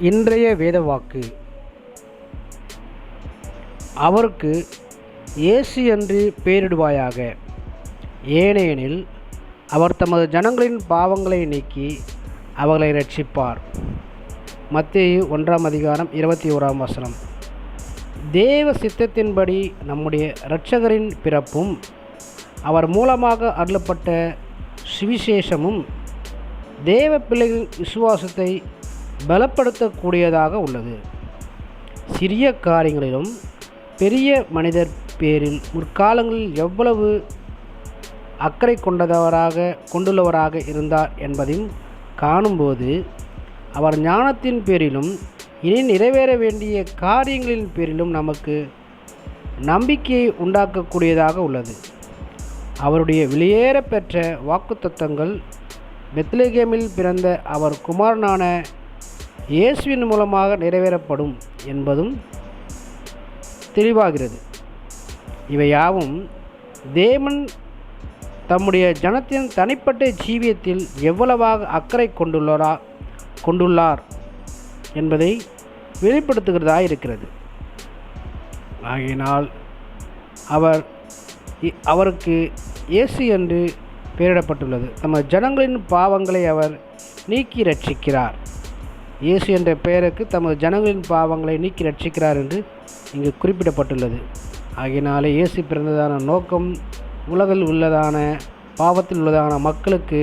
இன்றைய வேதவாக்கு. அவருக்கு இயேசு என்று பெயரிடுவாயாக. ஏனெனில் அவர் தமது ஜனங்களின் பாவங்களை நீக்கி அவர்களை ரட்சிப்பார் மத்திய ஒன்றாம் அதிகாரம் இருபத்தி ஓராம் வசனம். தேவ சித்தத்தின்படி நம்முடைய இரட்சகரின் பிறப்பும் அவர் மூலமாக அருளப்பட்ட சுவிசேஷமும் தேவ பிள்ளைகளின் விசுவாசத்தை பலப்படுத்தக்கூடியதாக உள்ளது. சிறிய காரியங்களிலும் பெரிய மனிதர் பேரில் முற்காலங்களில் எவ்வளவு அக்கறை கொண்டவராக கொண்டுள்ளவராக இருந்தார் என்பதையும் காணும்போது அவர் ஞானத்தின் பேரிலும் இனி நிறைவேற வேண்டிய காரியங்களின் பேரிலும் நமக்கு நம்பிக்கையை உண்டாக்கக்கூடியதாக உள்ளது. அவருடைய வெளியேற பெற்ற வாக்குத்தத்தங்கள் பெத்லகேமில் பிறந்த அவர் குமாரனான இயேசுவின் மூலமாக நிறைவேறப்படும் என்பதும் தெளிவாகிறது. இவை யாவும் தேவன் தம்முடைய ஜனத்தின் தனிப்பட்ட ஜீவியத்தில் எவ்வளவாக அக்கறை கொண்டுள்ளாரா கொண்டுள்ளார் என்பதை வெளிப்படுத்துகிறதா இருக்கிறது. ஆகையினால் அவர் அவருக்கு இயேசு என்று பெயரிடப்பட்டுள்ளது. நம்ம ஜனங்களின் பாவங்களை அவர் நீக்கி ரட்சிக்கிறார் இயேசு என்ற பெயருக்கு தமது ஜனங்களின் பாவங்களை நீக்கி ரட்சிக்கிறார் என்று இங்கு குறிப்பிடப்பட்டுள்ளது. ஆகையினாலே இயேசு பிறந்ததான நோக்கம் உலகில் உள்ளதான பாவத்தில் உள்ளதான மக்களுக்கு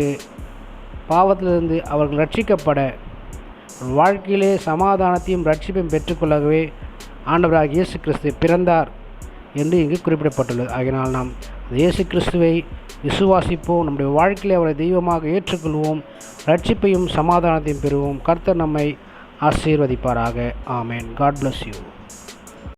பாவத்திலிருந்து அவர்கள் ரட்சிக்கப்பட வாழ்க்கையிலே சமாதானத்தையும் ரட்சிப்பையும் பெற்றுக்கொள்ளவே ஆண்டவராக இயேசு கிறிஸ்து பிறந்தார் என்று இங்கு குறிப்பிடப்பட்டுள்ளது. ஆகினால் நாம் இயேசு கிறிஸ்துவை விசுவாசிப்போம். நம்முடைய வாழ்க்கையில் அவரை தெய்வமாக ஏற்றுக்கொள்வோம். ரட்சிப்பையும் சமாதானத்தையும் பெறுவோம். கர்த்தர் நம்மை ஆசீர்வதிப்பாராக. ஆமேன். God bless you